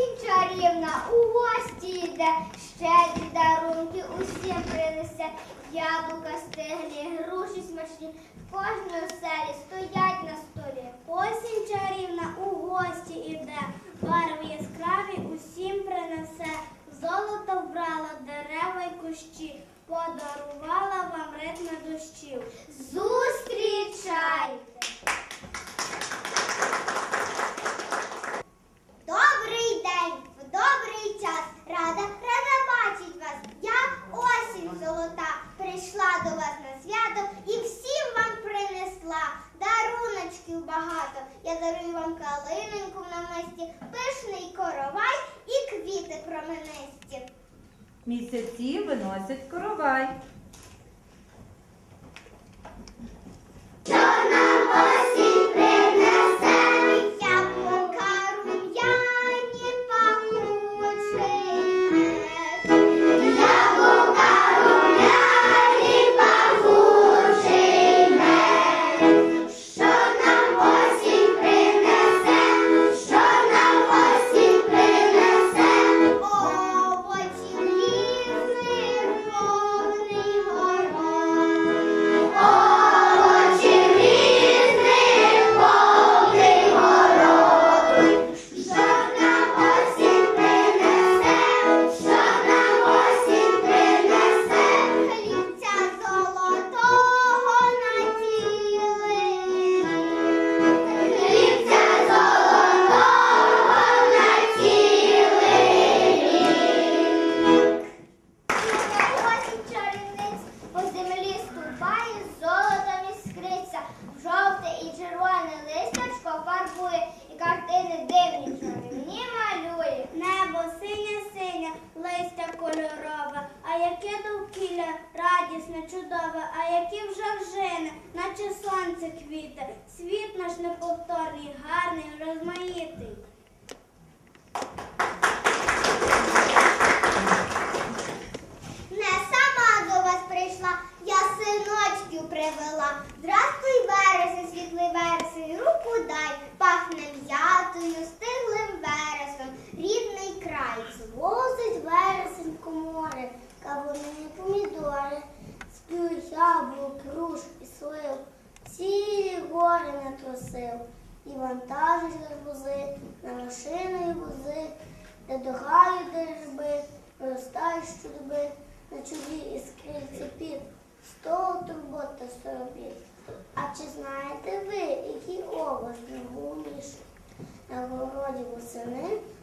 Осінь чарівна у гості йде, щедрі дарунки усім принесе. Яблука стиглі, груші смачні, в кожній оселі стоять на столі. Осінь чарівна у гості іде, барви яскраві усім принесе. Золото вбрала дерева й кущі, подарувала вам ритми дощів. Зустрічайте! Добрий день, в добрий час. Рада, рада бачить вас. Я осінь золота. Прийшла до вас на свято і всім вам принесла даруночків багато. Я дарую вам калиненьку на намисті, пишний коровай і квіти променисті. Місяці виносять коровай.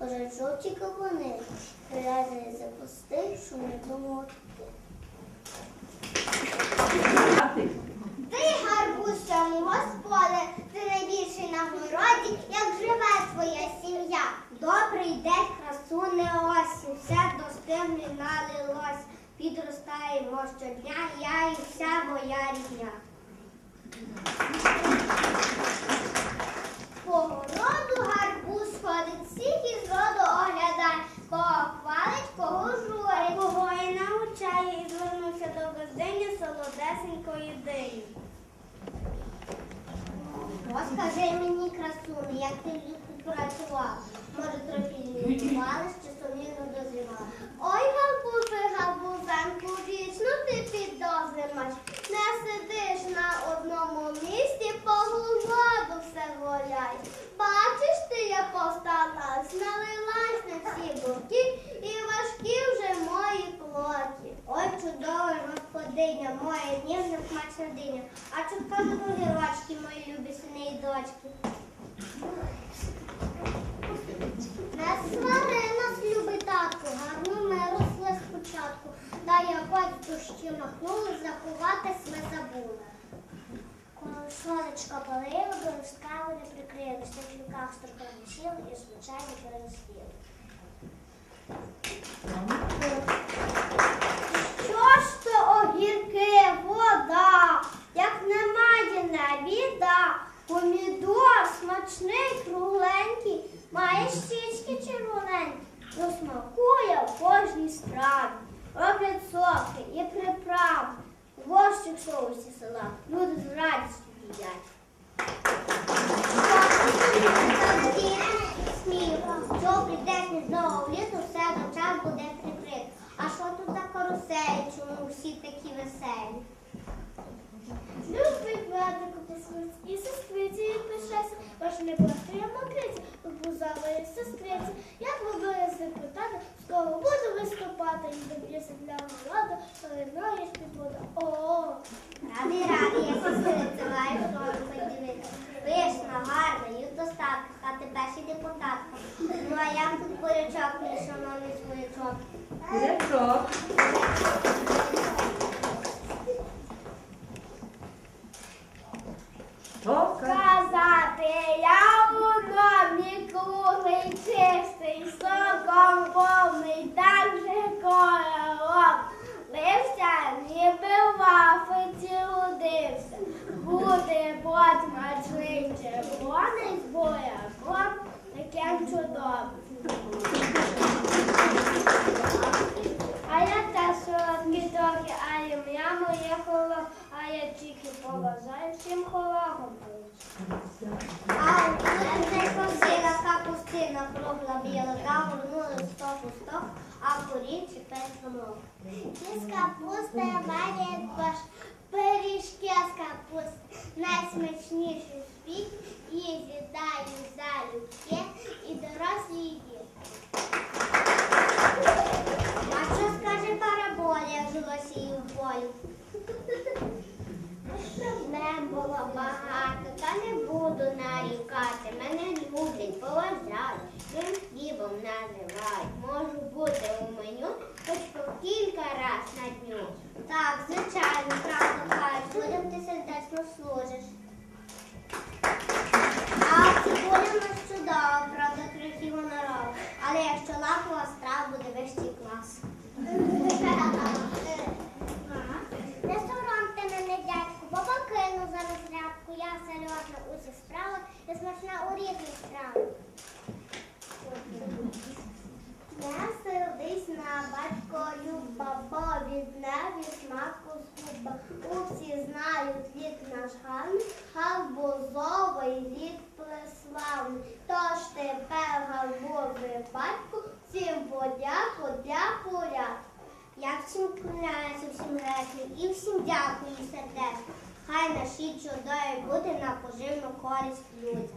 Лежать жовті кавуни, прив'язані за пусти, домотки. Ти цьому господи, ти найбільший на городі, як живе твоя сім'я. Добрий день, красуне осінь, все достигне налилось. Підростаємо щодня, я і вся моя рідня. По городу гарбуз ходить, всіх із роду оглядає, кого хвалить, кого журить. Кого і навчає, і звернувся до газдині солодесенької дині. Розкажи мені, красуне, як ти працював. Може, трохи лінувала, сини і дочки. Не свари нас, любить татку, гарно ми росли спочатку. Та я хоч дощі махнули, заховатись ми забули. Коли сонечко палило, до розкави не прикрили, в руках строками сіли і звичайно переносили. Виступати, і доб'юся для влади, коли ти буде. О, Радий, радий, я сестриця, маю слово подивитися. Пишна, гарна, і в достатках, а тепер ще депутатка. Ну а я тут порячок, мій шановний своячок? Курячок. Чистий, повний, так же королом. Лився, ніби в Африці родився. Буде смачний червоний з буряком, таким чудовим. А я теж солодкі трохи, а їм я моє холо, а я тільки поважаю всім хорогом. А це ходила капустина кругла біла, та горнула сто пусток, а порічі песному. Із капусти варять баш, пиріжки з капусти, найсмачніший спік, і з'їдаю залюбки, і дорослі і діти. А що скаже параболя, як жилося її в полі? Не було багато, та не буду нарікати. Мене люблять, поважають, тим хлібом називають. Можу бути у меню хоч по кілька раз на дню. Так, звичайно, і всім дякую сердечно. Хай наші чудові буде на поживну користь людям.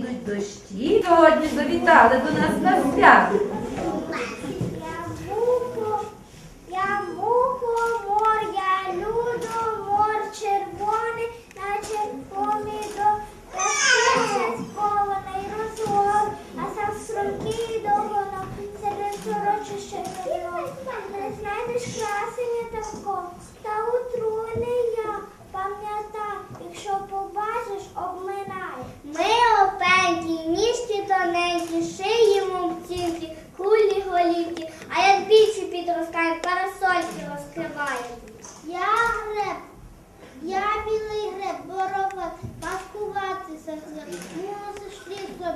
Йдуть дощі, сьогодні завітали до нас на свято.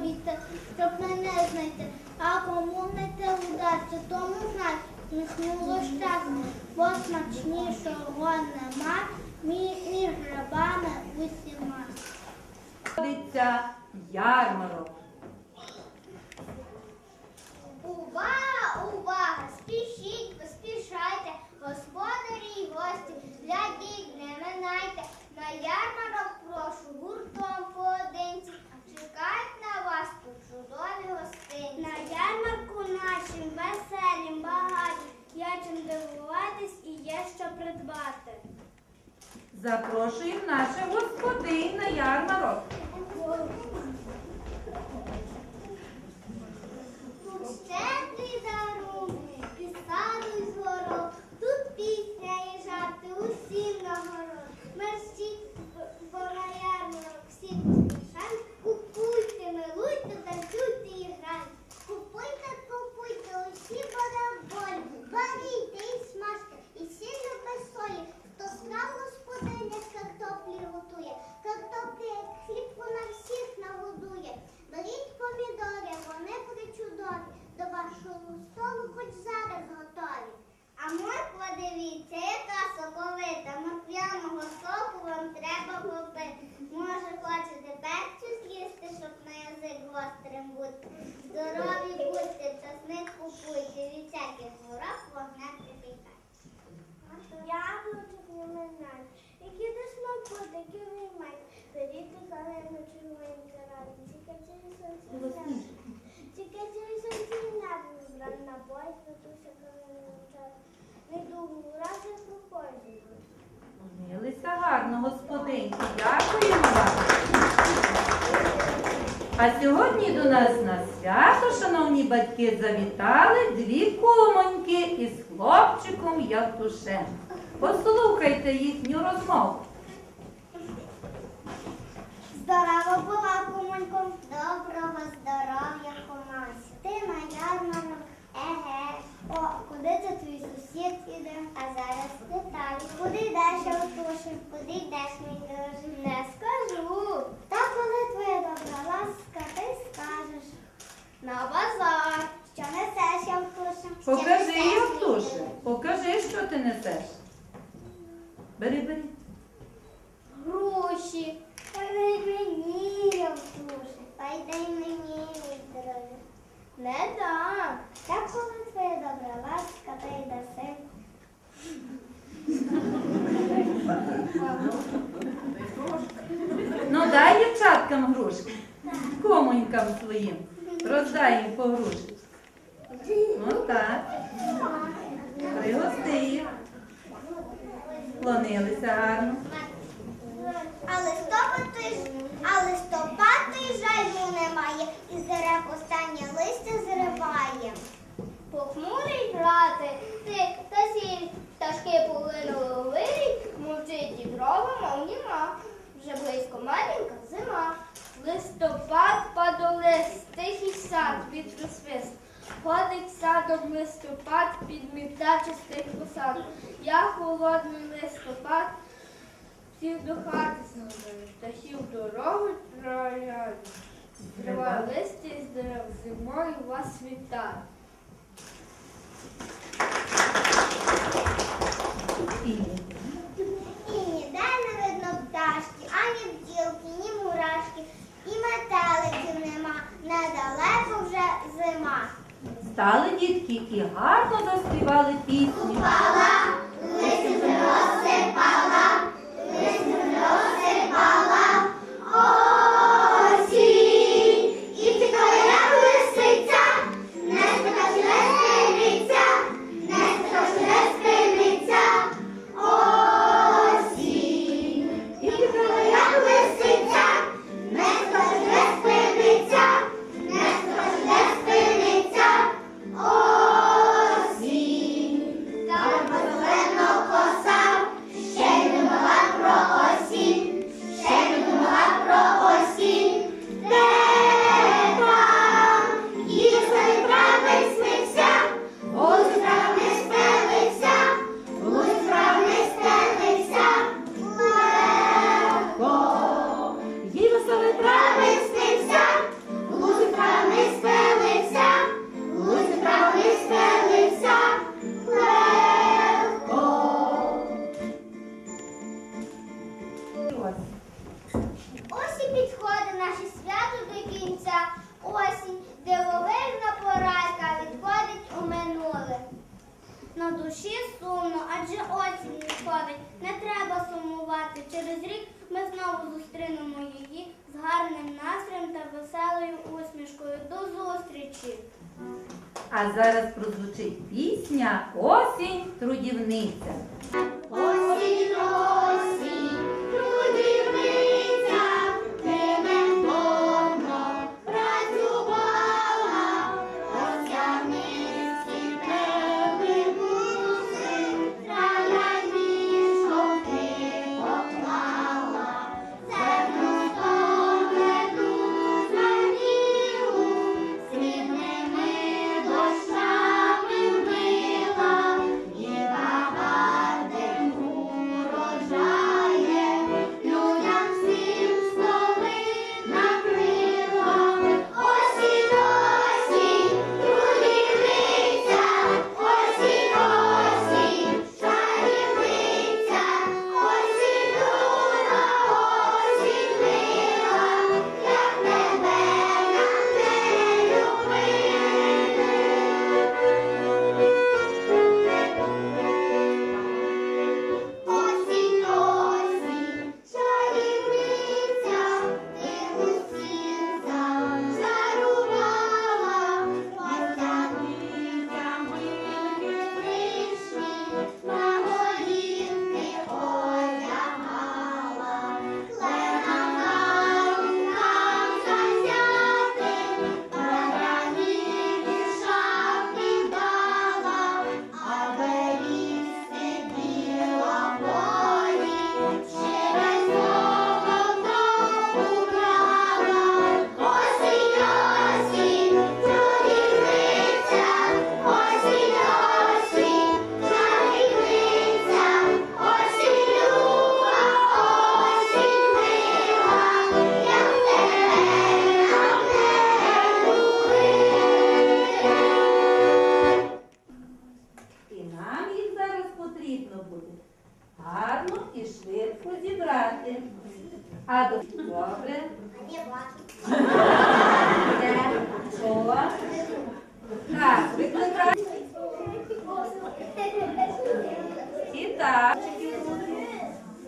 Мусиш щоб мене знайти. А кому не те вдасться, тому знай, сміхнуло щастя, бо смачнішого нема, мі- між грибами усіма. Ходиться ярмарок. Увага, увага! Спішіть, поспішайте, господарі й гості, глядіть, не минайте. На ярмарок прошу гуртом поодинці. Чекають на вас тут чудові гостині. На ярмарку нашим веселім, багатім, є чим дивуватись і є що придбати. Запрошуємо наших господинь на ярмарок. Тут щедрі дарунки, пісаду й згород, тут пісня і жарти усім нагород. Мерщі, бо на ярмарок всі поспішають, купуйте, милуйте, танцюйте і грайте. Купуйте, купуйте, усі болі, варійте і смажте, і сіллю без солі, хто страв господиня з картоплі готує, картоплі як хліб вона всіх нагодує. Беріть помідори, вони причудові, до вашого столу хоч зараз готові. А морква дивіться, яка соковита, морквяного соку вам треба попити. Може, хочете перцю з'їсти, щоб на язик гострим бути. Здорові будьте, часник купуйте, від всяких хвороб вогнем припікайте. Яблучок не минай, які до смаку, такі виймай. Беріть калину червоненька раді, цікачі сонці Цікачі сонці небо збран на бой, звитуся калину чору. Не думаю, ради пропозі. Милися гарно, господинки. Дякуємо вам. А сьогодні до нас на свято, шановні батьки, завітали дві кумоньки із хлопчиком Явтушем. Послухайте їхню розмову. Здорова була, кумонько. Доброго здоров'я, комась. Ти на ярмарок. Еге. О, куди це твій сусід іде? А зараз питаю. Куди йдеш, Артуше? Куди йдеш, мій друже? Не скажу. Та коли твоя добра ласка, ти скажеш. На базар. Що несеш, Артуше? Що Покажи, несеш, мій Явтуше, друже? покажи, що ти несеш. Бери, бери. Гроші. Дай мені, Явтуше. Дай дай мені, мій. Не дам. Та коли твоя добра ласка, та й даси. Ну дай дівчаткам грушки. Комонькам своїм. Роздай їм по груші. Ну так. Пригости їх. Склонилися гарно. А листопад той немає, і з дерев останнє листя зриває. Похмурий брате, ти та сі пташки полинули вирій, мовчить і дрова, мов німа. Вже близько маленька зима. Листопад падолист, тихий сад під розсвист. Ходить садом листопад, підмітачи з тих посад. Я холодний листопад, сів до хати знову, птахів дорогу трояю. Трива листя із дерев, зимою вас вітаю. Метеликів нема, недалеко вже зима. Стали дітки і гарно заспівали пісню. Пала, листя розсипала, славить, не треба сумувати. Через рік ми знову зустрінемо її з гарним настроєм та веселою усмішкою. До зустрічі. А зараз прозвучить пісня Осінь трудівниця. Осінь, осінь, трудівниця. А до добре. О. Так, викликай. І так.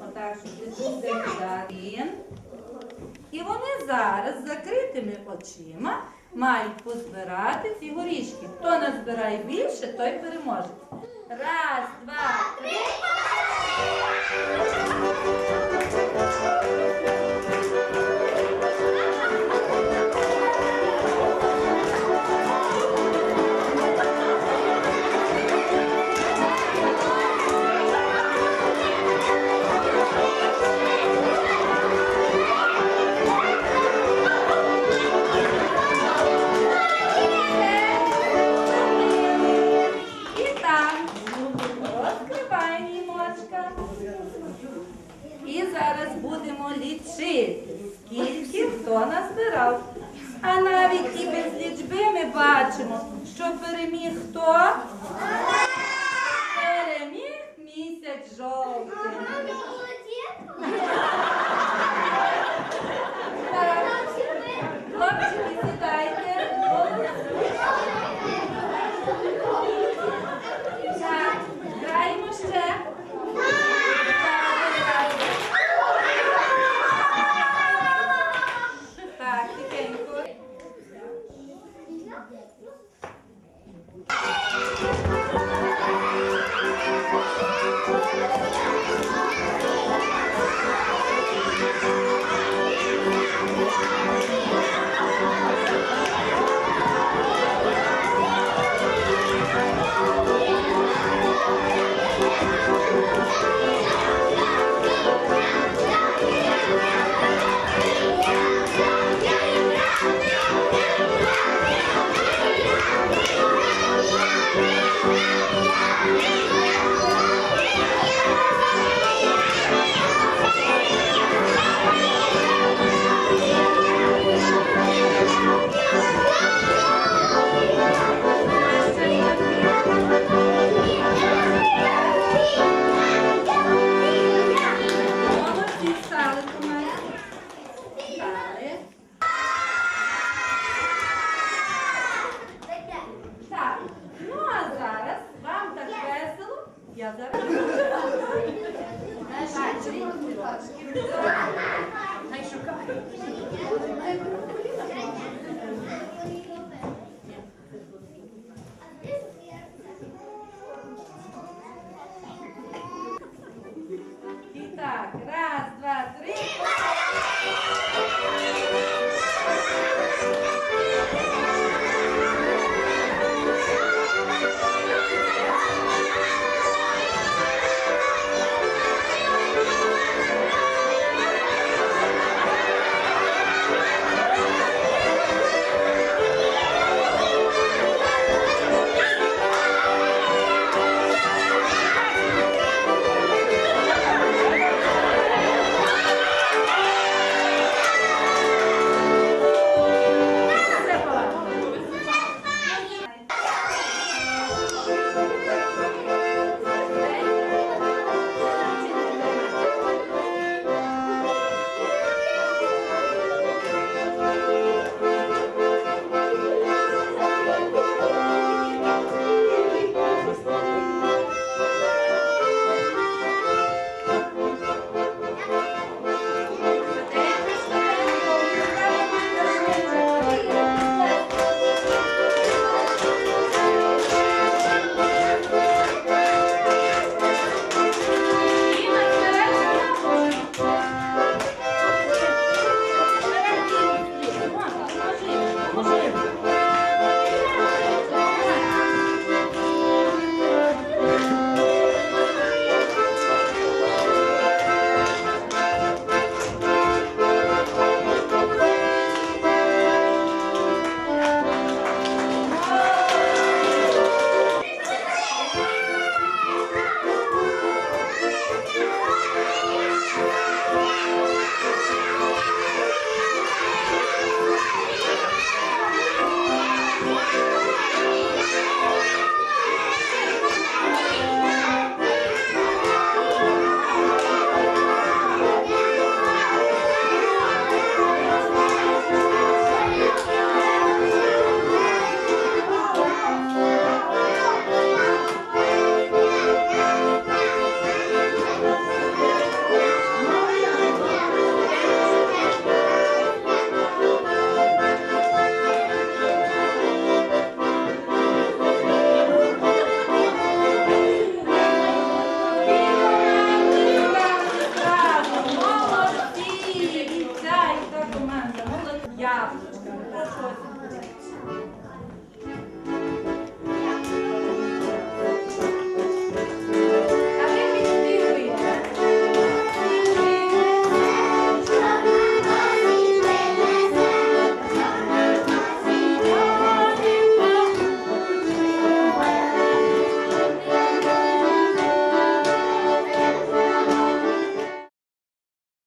Отак, щоб ти Він. І вони зараз закритими очима мають позбирати ці горішки. Хто назбирає більше, той переможе. Раз, два, три.